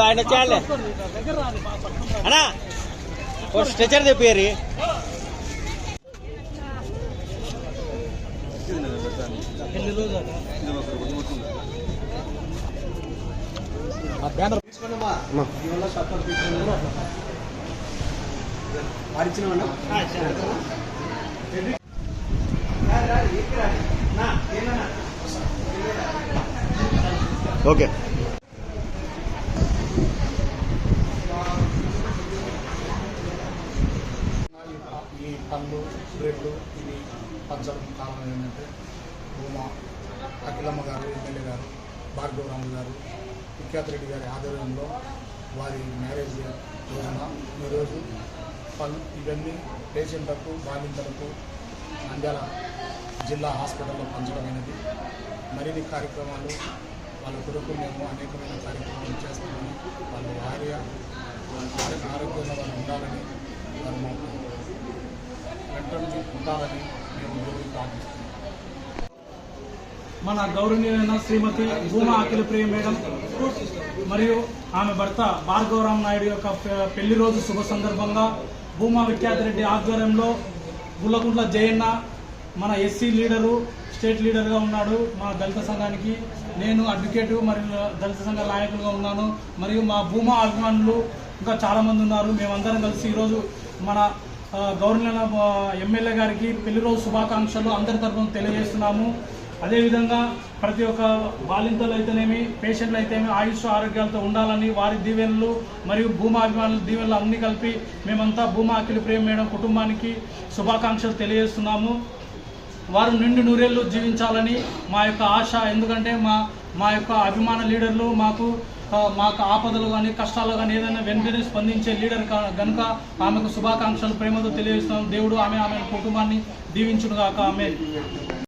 ఆయన చాలే అన్నా ఓ స్ట్రెచర్ తెప్పియరి ఓకే. పండ్లు పళ్ళు బ్రెడ్లు ఇవి పంచడం కారణం ఏంటంటే భూమా అఖిలమ్మ గారు ఎమ్మెల్యే గారు భార్గవరాము గారు విఖ్యాత్ రెడ్డి గారి ఆధ్వర్యంలో వారి మ్యారేజ్ రోజున ఈరోజు పలు ఇవన్నీ పేషెంట్లకు బాధితులకు నంద్యాల జిల్లా హాస్పిటల్లో పంచడమైనది. మరిన్ని కార్యక్రమాలు వాళ్ళ కొరకు మేము అనేకమైన కార్యక్రమాలు చేస్తామని వాళ్ళ భార్య ఆరోగ్యంగా వాళ్ళు ఉండాలని వారు వెంటనే ఉండాలని మేము ప్రార్థిస్తున్నాం. మన గౌరవనీయమైన శ్రీమతి భూమా అఖిల ప్రియ మేడం మరియు ఆమె భర్త భార్గవరామ్ నాయుడు యొక్క పెళ్ళి రోజు శుభ సందర్భంగా భూమా విఖ్యాతిరెడ్డి ఆధ్వర్యంలో గుల్లగుంట్ల జయన్న మన ఎస్సీ లీడరు స్టేట్ లీడర్గా ఉన్నాడు మా దళిత సంఘానికి. నేను అడ్వకేటు మరియు దళిత సంఘ నాయకులుగా ఉన్నాను. మరియు మా భూమా అభిమానులు ఇంకా చాలామంది ఉన్నారు. మేమందరం కలిసి ఈరోజు మన గవర్నర్ ఎమ్మెల్యే గారికి పెళ్ళి రోజు శుభాకాంక్షలు అందరి తరఫున తెలియజేస్తున్నాము. అదేవిధంగా ప్రతి ఒక్క బాలింతలు అయితేనేమి పేషెంట్లు అయితేనేమి ఆయుష్ ఆరోగ్యాలతో ఉండాలని వారి దీవెనలు మరియు భూమాభిమానుల దీవెనలు అన్నీ కలిపి మేమంతా భూమా అఖిల ప్రేమ మేడం కుటుంబానికి శుభాకాంక్షలు తెలియజేస్తున్నాము. వారు నిండు నూరేళ్ళు జీవించాలని మా యొక్క ఆశ ఎందుకంటే మా మా యొక్క అభిమాన లీడర్లు మాకు మాకు ఆపదలు కానీ కష్టాలు కానీ ఏదైనా వెంటనే స్పందించే లీడర్ కా- గనుక ఆమెకు శుభాకాంక్షలు ప్రేమతో తెలియజేస్తున్నాం. దేవుడు ఆమె ఆమె కుటుంబాన్ని దీవించుడుగాక ఆమె